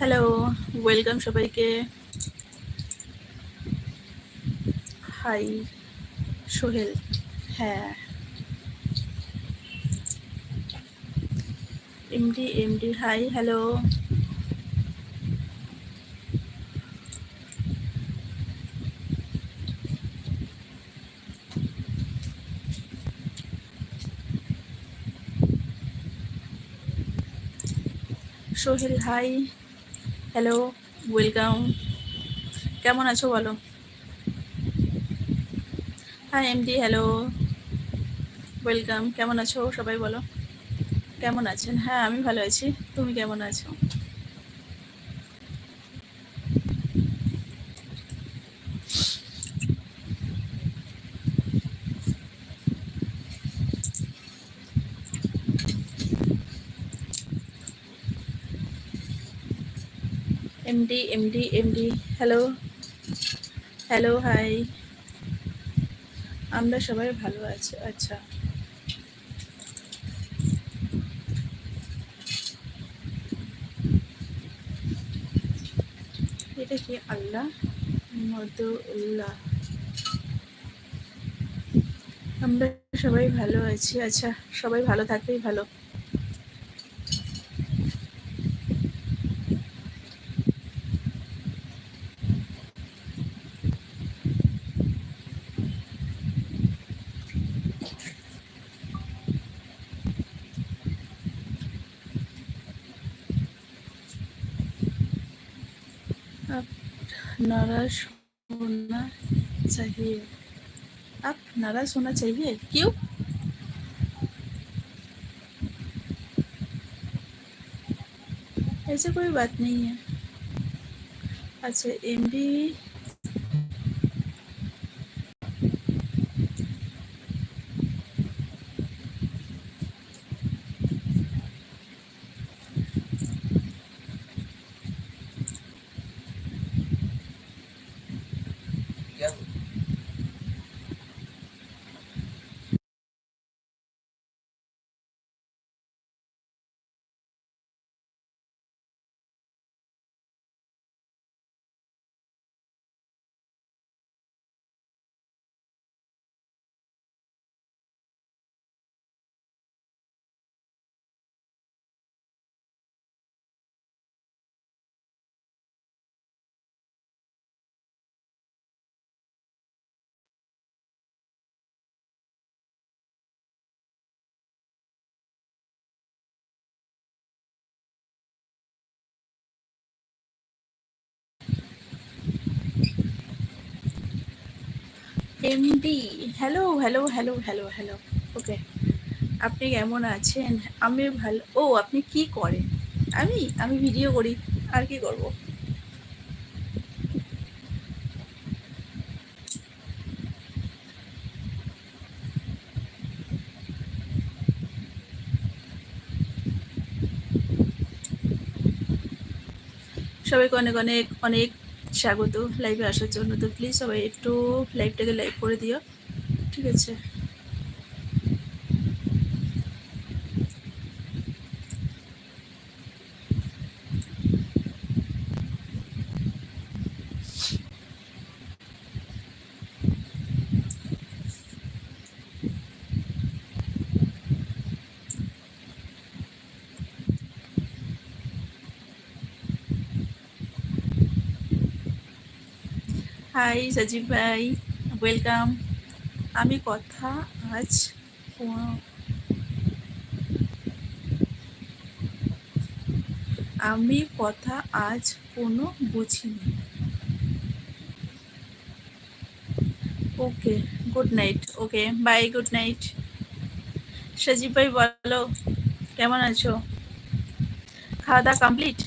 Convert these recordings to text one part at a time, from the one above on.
Hello welcome সবাইকে। Hi Sohel. হ্যাঁ। MD MD hi hello Sohel hi hello welcome কেমন আছো বলো? হ্যাঁ এমডি হ্যালো ওয়েলকাম কেমন আছো? সবাই বলো। কেমন আছেন? হ্যাঁ আমি ভালো আছি। তুমি কেমন আছো? MD MD MD hello hello hi আমরা সবাই ভালো আছি আচ্ছা। এটা কি আল্লাহ? মদুল্লাহ আমরা সবাই ভালো আছি আচ্ছা সবাই ভালো থাকলেই ভালো। नाराज होना चाहिए आप नाराज होना चाहिए क्यों ऐसे कोई बात नहीं है अच्छा M D MD hello hello hello hello hello okay আপনি কেমন আছেন? আমি ভালো, ও, আপনি কি করেন? আমি আমি ভিডিও করি। আর কি করব? সবাইকে অনেক অনেক অনেক স্বাগত লাইভে আসার জন্য। তো প্লিজ সবাই একটু লাইভটাকে লাইভ করে দিও। ঠিক আছে? হাই সজীব ভাই ওয়েলকাম আমি কথা আজ আমি কথা আজ কোনো বুঝিনি। Okay good night okay bye good night Sajib ভাই, বলো, কেমন আছো? খাওয়া দাওয়া কমপ্লিট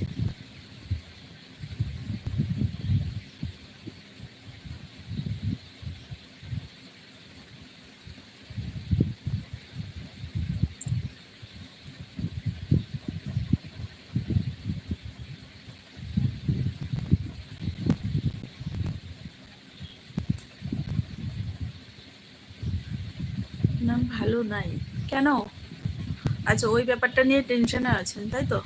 ভালো নাই। কেন? আচ্ছা ওই ব্যাপারটা নিয়ে টেনশনে আছেন তাই তো?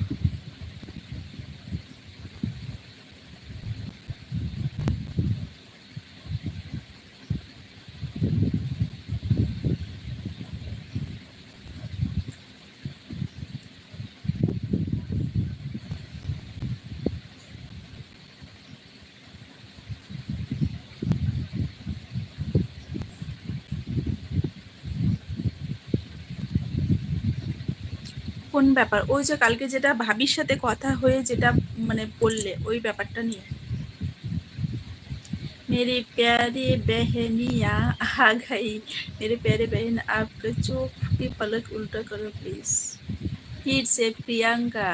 কোন ব্যাপার ওই যে কালকে যেটা ভাবির সাথে কথা হয়ে যেটা মানে বললে ওই ব্যাপারটা নিয়ে मेरे प्यारे बहनिया आ गई मेरे प्यारे बहन आपका चोख की पलक उल्टा करो प्लीज फिर से प्रियंका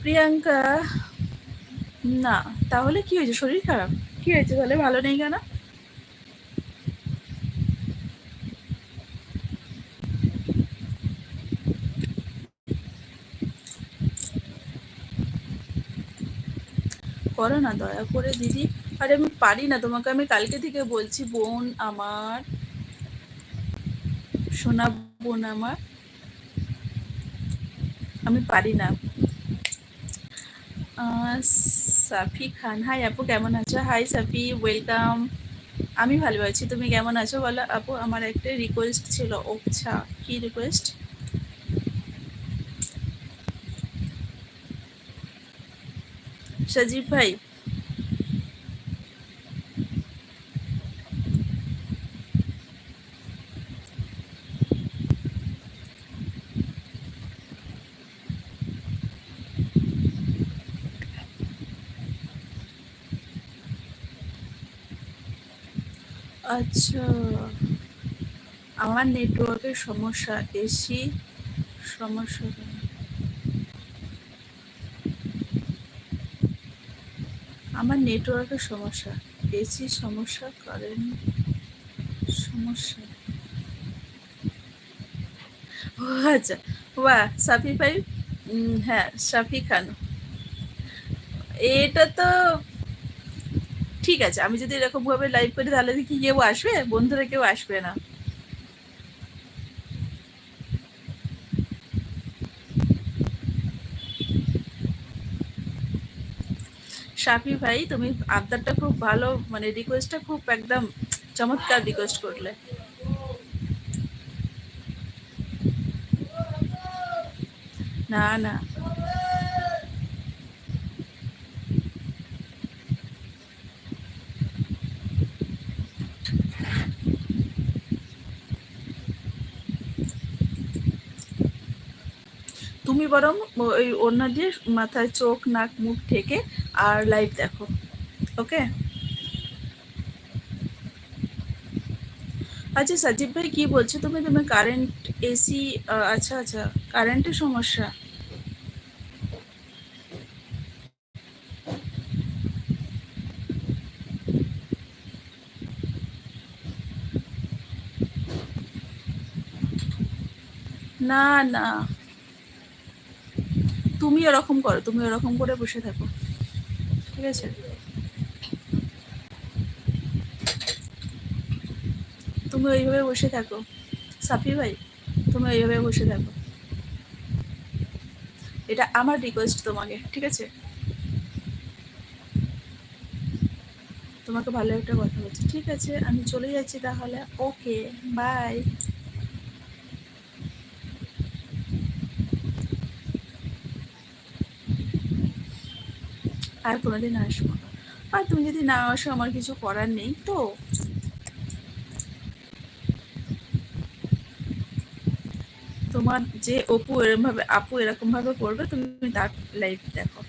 প্রিয়াঙ্কা না তাহলে কি হয়েছে শরীর খারাপ কি হয়েছে তাহলে ভালো নেই কেন করো না, দয়া করে দিদি। আরে আমি পারি না, তোমাকে আমি কালকে থেকে বলছি, বোন আমার, সোনা বোন আমার, আমি পারি না। সাফি খান, হাই আপু কেমন আছো? Hi Safi, welcome. আমি ভালো আছি, তুমি কেমন আছো বলো? আপু, আমার একটা রিকোয়েস্ট ছিল আচ্ছা কি রিকোয়েস্ট সজীব ভাই? আচ্ছা আমার নেটওয়ার্কের সমস্যা এসি সমস্যা। আমার নেটওয়ার্কের সমস্যা। এসি সমস্যা, কারেন্ট সমস্যা। ও আচ্ছা। বাহ সাফি ভাই হ্যাঁ সাফি খান। এটা তো ঠিক আছে। আমি যদি এরকমভাবে লাইভ করি, তাহলে কি কেউ আসবে? বন্ধুরা কেউ আসবে না। শাফি ভাই, তুমি আবদারটা খুব ভালো মানে রিকোয়েস্টটা খুব একদম চমৎকার রিকোয়েস্ট করলে। না না তুমি বরং ওই অন্য দিয়ে মাথায় চোখ, নাক, মুখ ঠেকে আর লাইভ দেখো ওকে আচ্ছা সাজিব ভাই কি বলছো? তুমি তুমি কারেন্ট এসি আচ্ছা আচ্ছা কারেন্টের সমস্যা। না না। তুমি এরকম করো, তুমি এরকম করে বসে থাকো। ঠিক আছে? তুমি ওইভাবে বসে থাকো। সাফি ভাই, তুমি ওইভাবে বসে থাকো। এটা আমার রিকোয়েস্ট তোমাকে, ঠিক আছে? তোমাকে ভালো একটা কথা বলছি। ঠিক আছে, আমি চলে যাচ্ছি তাহলে। ওকে বাই আর কোনোদিন আসব না। আর তুমি যদি না আসো, আমার কিছু করার নেই তো? তোমার যে অপু এরকম ভাবে আপু এরকমভাবে করবে, তুমি তার লাইফ দেখো।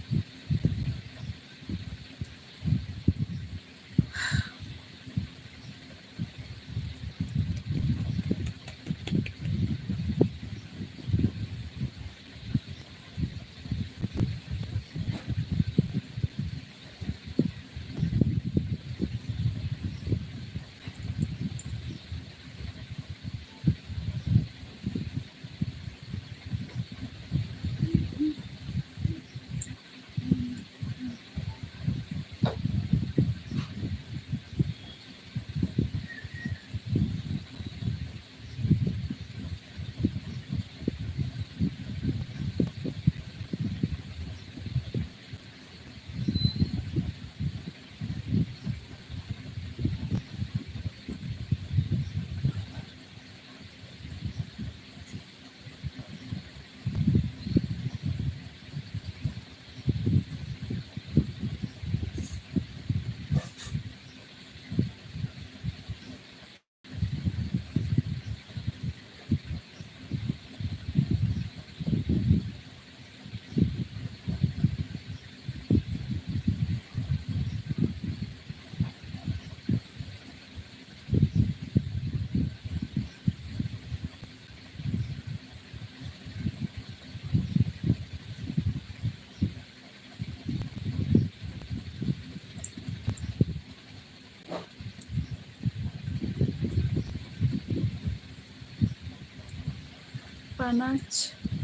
पाना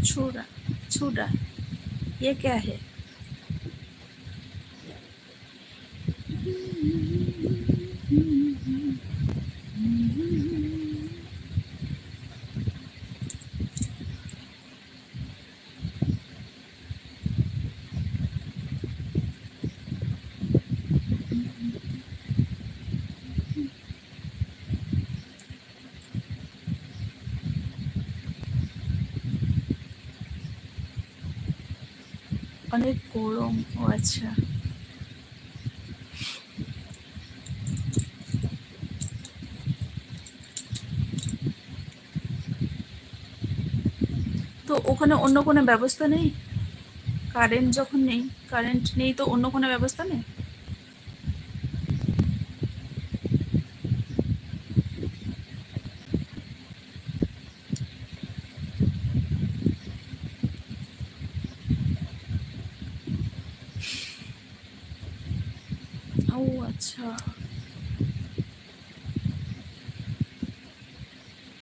छूरा छूरा ये क्या है? অনেক গরম, ও আচ্ছা। তো ওখানে অন্য কোনো ব্যবস্থা নেই? কারেন্ট যখন নেই কারেন্ট নেই তো অন্য কোনো ব্যবস্থা নেই?